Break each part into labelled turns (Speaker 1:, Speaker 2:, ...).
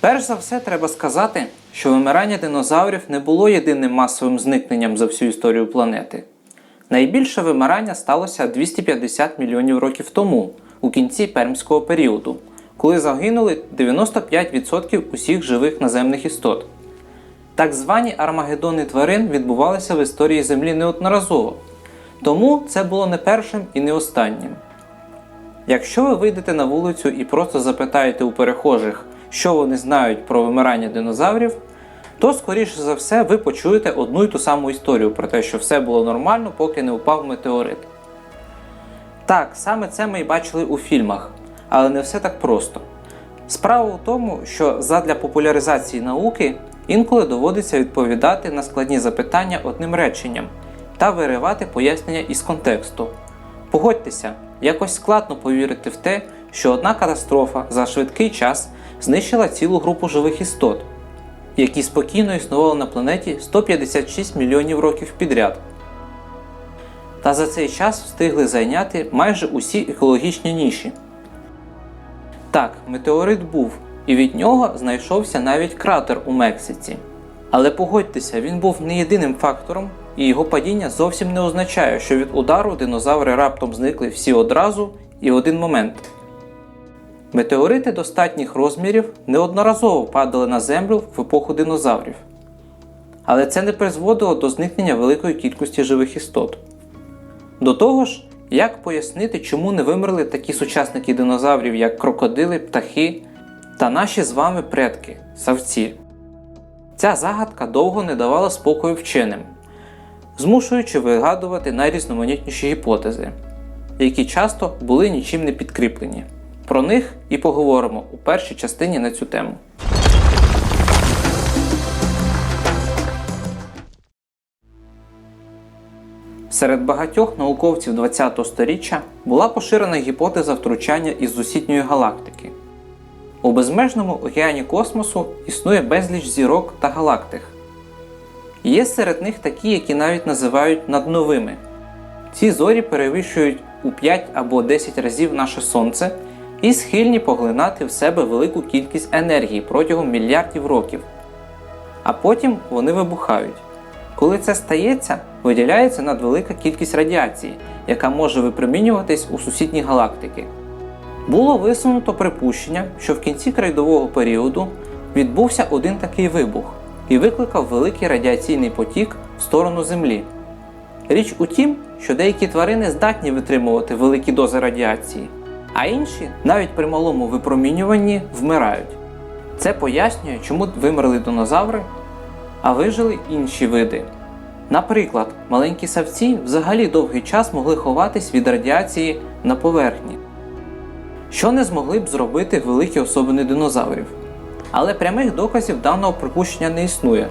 Speaker 1: Перш за все, треба сказати, що вимирання динозаврів не було єдиним масовим зникненням за всю історію планети. Найбільше вимирання сталося 250 мільйонів років тому, у кінці пермського періоду, коли загинули 95% усіх живих наземних істот. Так звані армагеддони тварин відбувалися в історії Землі неодноразово, тому це було не першим і не останнім. Якщо ви вийдете на вулицю і просто запитаєте у перехожих, що вони знають про вимирання динозаврів, то, скоріше за все, ви почуєте одну й ту саму історію про те, що все було нормально, поки не впав метеорит. Так, саме це ми і бачили у фільмах, але не все так просто. Справа у тому, що задля популяризації науки інколи доводиться відповідати на складні запитання одним реченням та виривати пояснення із контексту. Погодьтеся, якось складно повірити в те, що одна катастрофа за швидкий час знищила цілу групу живих істот, які спокійно існували на планеті 156 мільйонів років підряд. Та за цей час встигли зайняти майже усі екологічні ніші. Так, метеорит був, і від нього знайшовся навіть кратер у Мексиці. Але погодьтеся, він був не єдиним фактором, і його падіння зовсім не означає, що від удару динозаври раптом зникли всі одразу і в один момент. Метеорити достатніх розмірів неодноразово падали на землю в епоху динозаврів. Але це не призводило до зникнення великої кількості живих істот. До того ж, як пояснити, чому не вимерли такі сучасники динозаврів, як крокодили, птахи та наші з вами предки савці? Ця загадка довго не давала спокою вченим, змушуючи вигадувати найрізноманітніші гіпотези, які часто були нічим не підкріплені. Про них і поговоримо у першій частині на цю тему. Серед багатьох науковців ХХ століття була поширена гіпотеза втручання із сусідньої галактики. У безмежному океані космосу існує безліч зірок та галактик. Є серед них такі, які навіть називають надновими. Ці зорі перевищують у 5 або 10 разів наше Сонце і схильні поглинати в себе велику кількість енергії протягом мільярдів років. А потім вони вибухають. Коли це стається, виділяється надвелика кількість радіації, яка може випромінюватись у сусідні галактики. Було висунуто припущення, що в кінці крайдового періоду відбувся один такий вибух і викликав великий радіаційний потік в сторону Землі. Річ у тім, що деякі тварини здатні витримувати великі дози радіації, а інші навіть при малому випромінюванні вмирають. Це пояснює, чому вимерли динозаври, а вижили інші види. Наприклад, маленькі савці взагалі довгий час могли ховатись від радіації на поверхні, що не змогли б зробити великі особини динозаврів. Але прямих доказів даного припущення не існує.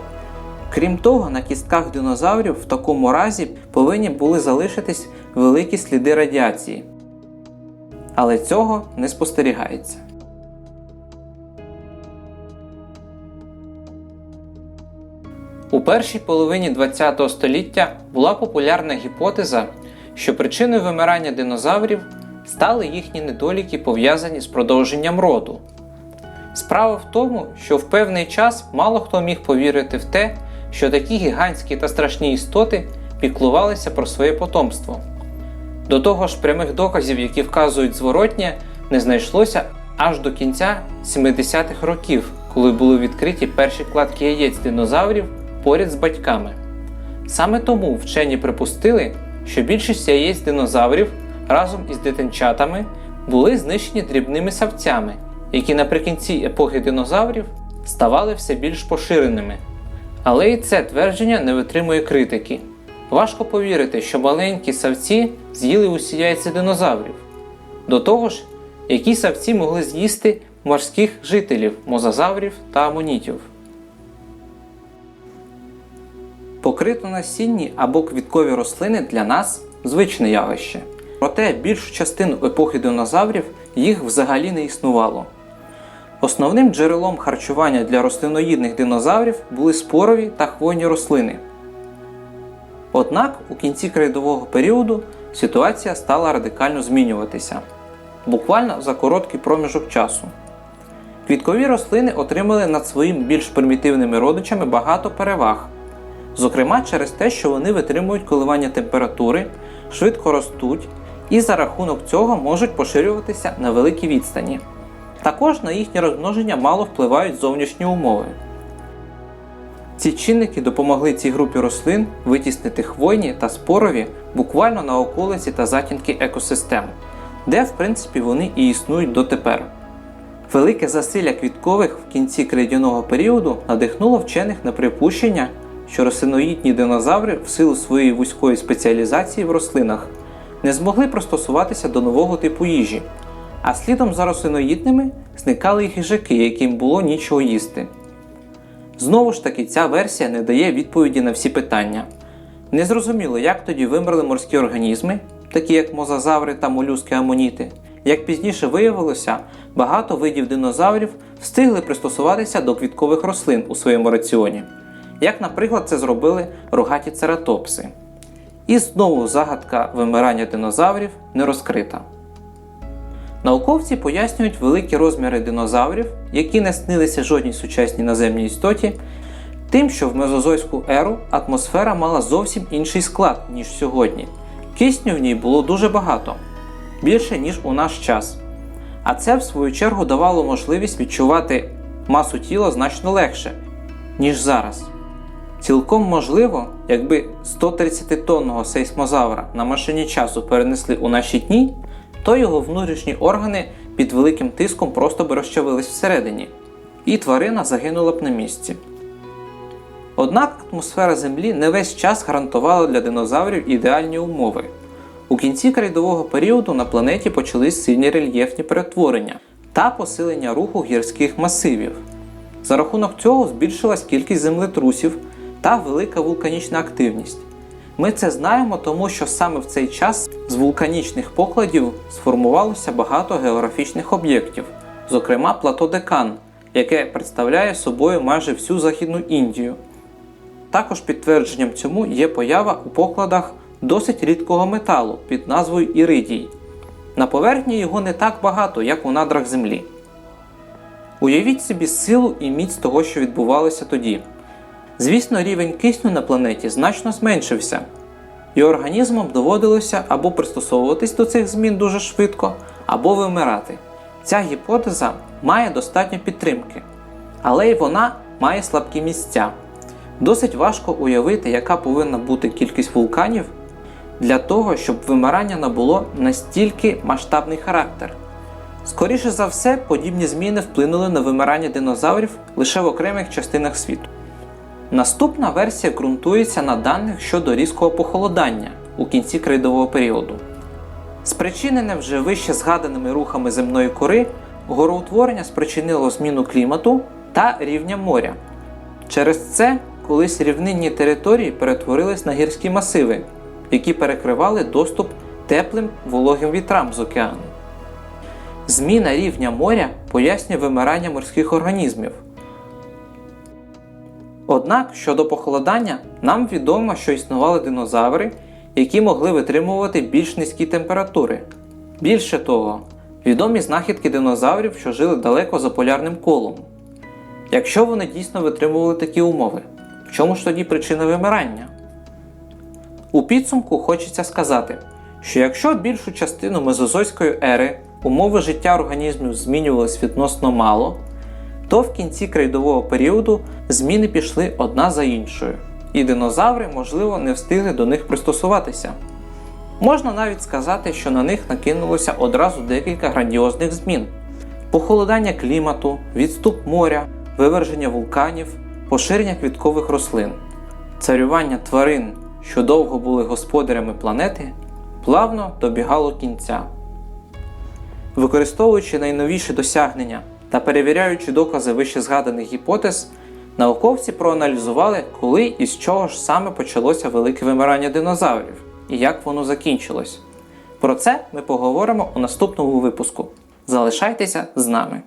Speaker 1: Крім того, на кістках динозаврів в такому разі повинні були залишитись великі сліди радіації. Але цього не спостерігається. У першій половині ХХ століття була популярна гіпотеза, що причиною вимирання динозаврів стали їхні недоліки, пов'язані з продовженням роду. Справа в тому, що в певний час мало хто міг повірити в те, що такі гігантські та страшні істоти піклувалися про своє потомство. До того ж, прямих доказів, які вказують зворотнє, не знайшлося аж до кінця 70-х років, коли були відкриті перші кладки яєць динозаврів поряд з батьками. Саме тому вчені припустили, що більшість яєць динозаврів разом із дитинчатами були знищені дрібними савцями, які наприкінці епохи динозаврів ставали все більш поширеними. Але і це твердження не витримує критики. Важко повірити, що маленькі савці з'їли усі яйця динозаврів. До того ж, які савці могли з'їсти морських жителів, мозазаврів та амонітів. Покритонасінні або квіткові рослини для нас звичне явище. Проте більшу частину епохи динозаврів їх взагалі не існувало. Основним джерелом харчування для рослиноїдних динозаврів були спорові та хвойні рослини. Однак у кінці крейдового періоду ситуація стала радикально змінюватися буквально за короткий проміжок часу. Квіткові рослини отримали над своїм більш примітивними родичами багато переваг, зокрема через те, що вони витримують коливання температури, швидко ростуть і за рахунок цього можуть поширюватися на великі відстані. Також на їхнє розмноження мало впливають зовнішні умови. Ці чинники допомогли цій групі рослин витіснити хвойні та спорові буквально на околиці та затінки екосистем, де в принципі вони і існують дотепер. Велике засилля квіткових в кінці крейдяного періоду надихнуло вчених на припущення, що рослиноїдні динозаври в силу своєї вузької спеціалізації в рослинах не змогли пристосуватися до нового типу їжі, а слідом за рослиноїдними зникали і хижаки, яким було нічого їсти. Знову ж таки, ця версія не дає відповіді на всі питання. Незрозуміло, як тоді вимерли морські організми, такі як мозазаври та молюски амоніти. Як пізніше виявилося, багато видів динозаврів встигли пристосуватися до квіткових рослин у своєму раціоні, як, наприклад, це зробили рогаті цератопси. І знову загадка вимирання динозаврів не розкрита. Науковці пояснюють великі розміри динозаврів, які не снилися жодній сучасній наземній істоті, тим, що в мезозойську еру атмосфера мала зовсім інший склад, ніж сьогодні. Кисню в ній було дуже багато, більше, ніж у наш час. А це, в свою чергу, давало можливість відчувати масу тіла значно легше, ніж зараз. Цілком можливо, якби 130-тонного сейсмозавра на машині часу перенесли у наші дні, то його внутрішні органи під великим тиском просто би розчавились всередині, і тварина загинула б на місці. Однак атмосфера Землі не весь час гарантувала для динозаврів ідеальні умови. У кінці крейдового періоду на планеті почались сильні рельєфні перетворення та посилення руху гірських масивів. За рахунок цього збільшилась кількість землетрусів та велика вулканічна активність. Ми це знаємо, тому що саме в цей час з вулканічних покладів сформувалося багато географічних об'єктів, зокрема плато Декан, яке представляє собою майже всю Західну Індію. Також підтвердженням цьому є поява у покладах досить рідкого металу під назвою Іридій. На поверхні його не так багато, як у надрах Землі. Уявіть собі силу і міць того, що відбувалося тоді. Звісно, рівень кисню на планеті значно зменшився, і організмам доводилося або пристосовуватись до цих змін дуже швидко, або вимирати. Ця гіпотеза має достатньо підтримки, але й вона має слабкі місця. Досить важко уявити, яка повинна бути кількість вулканів для того, щоб вимирання набуло настільки масштабний характер. Скоріше за все, подібні зміни вплинули на вимирання динозаврів лише в окремих частинах світу. Наступна версія ґрунтується на даних щодо різкого похолодання у кінці крейдового періоду. Спричинене вже вище згаданими рухами земної кори, гороутворення спричинило зміну клімату та рівня моря. Через це колись рівнинні території перетворились на гірські масиви, які перекривали доступ теплим вологим вітрам з океану. Зміна рівня моря пояснює вимирання морських організмів. Однак щодо похолодання, нам відомо, що існували динозаври, які могли витримувати більш низькі температури. Більше того, відомі знахідки динозаврів, що жили далеко за полярним колом. Якщо вони дійсно витримували такі умови, в чому ж тоді причина вимирання? У підсумку хочеться сказати, що якщо більшу частину мезозойської ери умови життя організмів змінювались відносно мало, то в кінці крейдового періоду зміни пішли одна за іншою, і динозаври, можливо, не встигли до них пристосуватися. Можна навіть сказати, що на них накинулося одразу декілька грандіозних змін: похолодання клімату, відступ моря, виверження вулканів, поширення квіткових рослин, царювання тварин, що довго були господарями планети, плавно добігало кінця. Використовуючи найновіші досягнення та перевіряючи докази вище згаданих гіпотез, науковці проаналізували, коли і з чого ж саме почалося велике вимирання динозаврів і як воно закінчилось. Про це ми поговоримо у наступному випуску. Залишайтеся з нами!